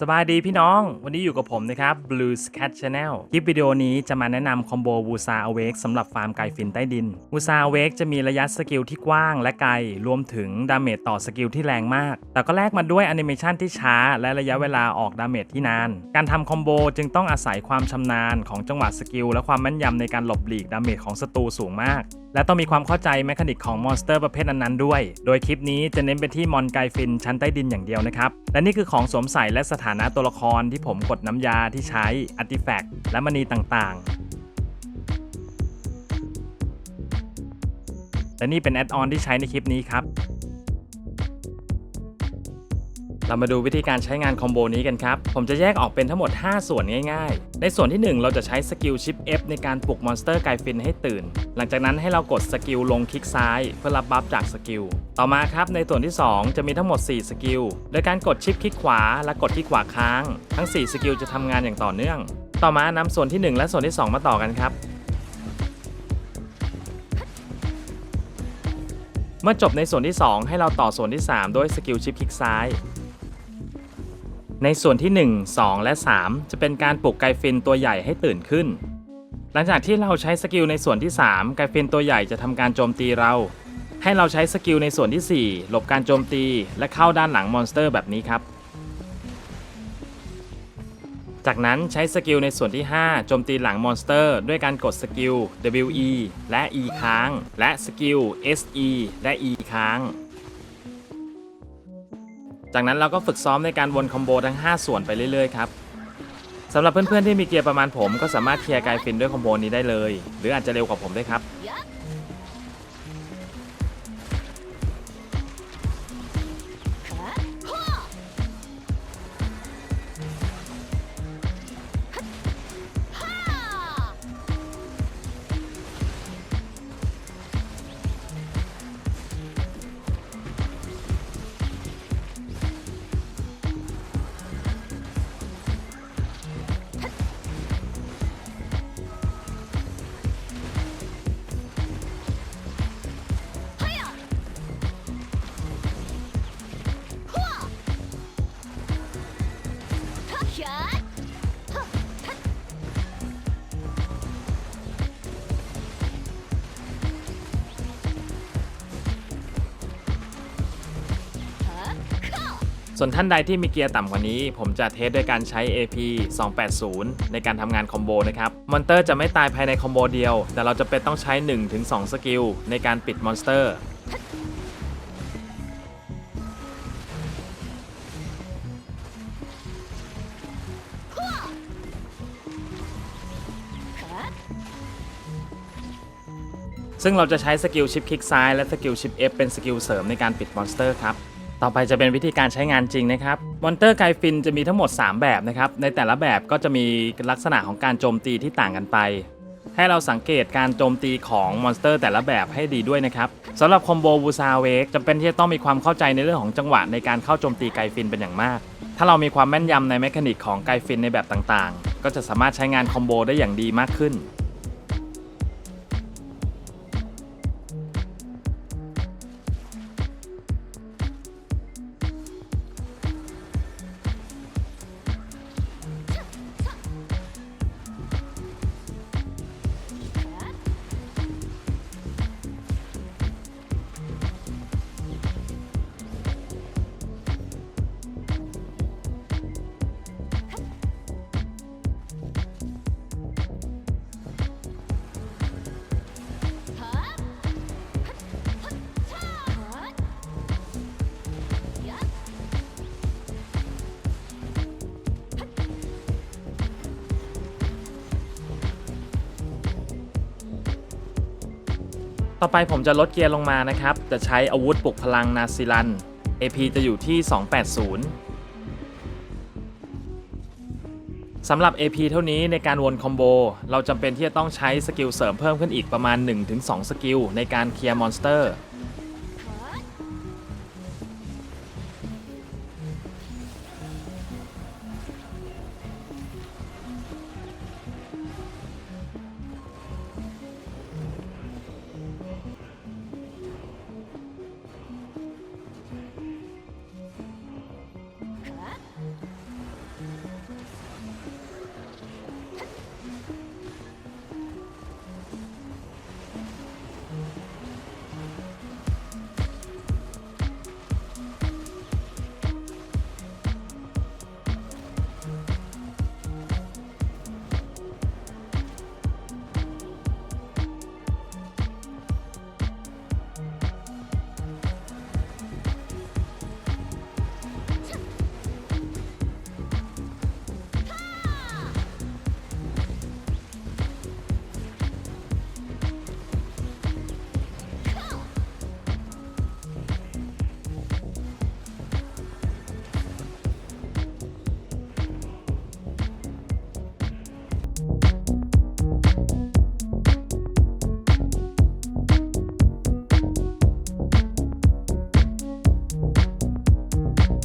สบายดีพี่น้อง วันนี้อยู่กับผมนะครับ Blues Cat Channel คลิปวิดีโอนี้จะมาแนะนำคอมโบวูซาอเวกสำหรับฟาร์มไก่ฟินใต้ดินวูซาอเวกจะมีระยะสกิลที่กว้างและไกล รวมถึงดาเมจต่อสกิลที่แรงมาก แต่ก็แลกมาด้วยแอนิเมชันที่ช้า และระยะเวลาออกดาเมจที่นาน การทำคอมโบจึงต้องอาศัยความชำนาญของจังหวะสกิลและความแม่นยำในการหลบหลีกดาเมจของศัตรูสูงมาก และต้องมีความเข้าใจแมคานิกของมอนสเตอร์ประเภทนั้นๆด้วย โดยคลิปนี้จะเน้นไปที่มอนไกฟินชั้นใต้ดินอย่างเดียวนะครับ และนี่คือของสวมใส่และสถานะตัวละครที่ผมกดน้ำยาที่ใช้อารติแฟกต์และมณีต่างๆและนี่เป็นแอดออนที่ใช้ในคลิปนี้ครับ เรามาดูวิธีการใช้งานคอมโบนี้กันครับ ผมจะแยกออกเป็นทั้งหมด 5 ส่วนง่าย ๆ ในส่วนที่ 1 เราจะใช้สกิลชิป F ในการปลุกมอนสเตอร์ไกฟินให้ตื่น หลังจากนั้นให้เรากดสกิลลงคลิกซ้าย เพื่อรับบัฟจากสกิล ต่อมาครับในส่วนที่ 2 จะมีทั้งหมด 4 สกิล โดยการกดชิปคลิกขวา และกดที่ขวาค้าง ทั้ง 4 สกิลจะทำงานอย่างต่อเนื่อง ต่อมานำส่วนที่ 1 และส่วนที่ 2 มาต่อกันครับเมื่อจบในส่วนที่ 2 ให้เราต่อส่วนที่ 3 ด้วยสกิลชิปคลิกซ้าย ในส่วนที่ 1 2 และ 3 จะเป็นการปลุกไกฟินตัวใหญ่ให้ตื่นขึ้น หลังจากที่เราใช้สกิลในส่วนที่ 3 ไกฟินตัวใหญ่จะทำการโจมตีเรา ให้เราใช้สกิลในส่วนที่ 4 หลบการโจมตี และเข้าด้านหลังมอนสเตอร์แบบนี้ครับ จากนั้นใช้สกิลในส่วนที่ 5 โจมตีหลังมอนสเตอร์ ด้วยการกดสกิล WE และ E ค้าง และสกิล SE และ E ค้าง จากนั้นเราก็ฝึกซ้อมในการวนคอมโบทั้ง 5 ส่วนไปเรื่อยๆครับสำหรับเพื่อนๆที่มีเกียร์ประมาณผมก็สามารถเคลียร์กายฟินด้วยคอมโบนี้ได้เลย หรืออาจจะเร็วกว่าผมด้วยครับ ส่วนท่านใดที่มีเกียร์ต่ำกว่านี้ ผมจะเทสด้วยการใช้ AP 280 ในการทำงานคอมโบนะครับ มอนเตอร์จะไม่ตายภายในคอมโบเดียว แต่เราจะเป็นต้องใช้ 1-2 สกิลในการปิดมอนสเตอร์ซึ่งเราจะใช้สกิลชิปคลิกซ้ายและสกิลชิป F เป็นสกิลเสริมในการปิดมอนสเตอร์ครับ ต่อไปจะเป็นวิธีการใช้งานจริงนะครับมอนเตอร์ไกฟินจะมีทั้งหมด 3 แบบนะครับ ในแต่ละแบบก็จะมีลักษณะของการโจมตีที่ต่างกันไป ให้เราสังเกตการโจมตีของมอนสเตอร์แต่ละแบบให้ดีด้วยนะครับสำหรับคอมโบบูซาเวกจำเป็นที่จะต้องมีความเข้าใจในเรื่องของจังหวะในการเข้าโจมตีไกฟินเป็นอย่างมาก ถ้าเรามีความแม่นยำในแมคานิกของไกฟินในแบบต่างๆ ก็จะสามารถใช้งานคอมโบได้อย่างดีมากขึ้น ต่อไปผมจะลดเกียร์ลงมานะครับ จะใช้อาวุธปลุกพลังนาซิลัน AP จะอยู่ที่ 280 สำหรับ AP เท่านี้ในการวนคอมโบ เราจำเป็นที่จะต้องใช้สกิลเสริมเพิ่มขึ้นอีกประมาณ 1-2 สกิลในการเคลียร์มอนสเตอร์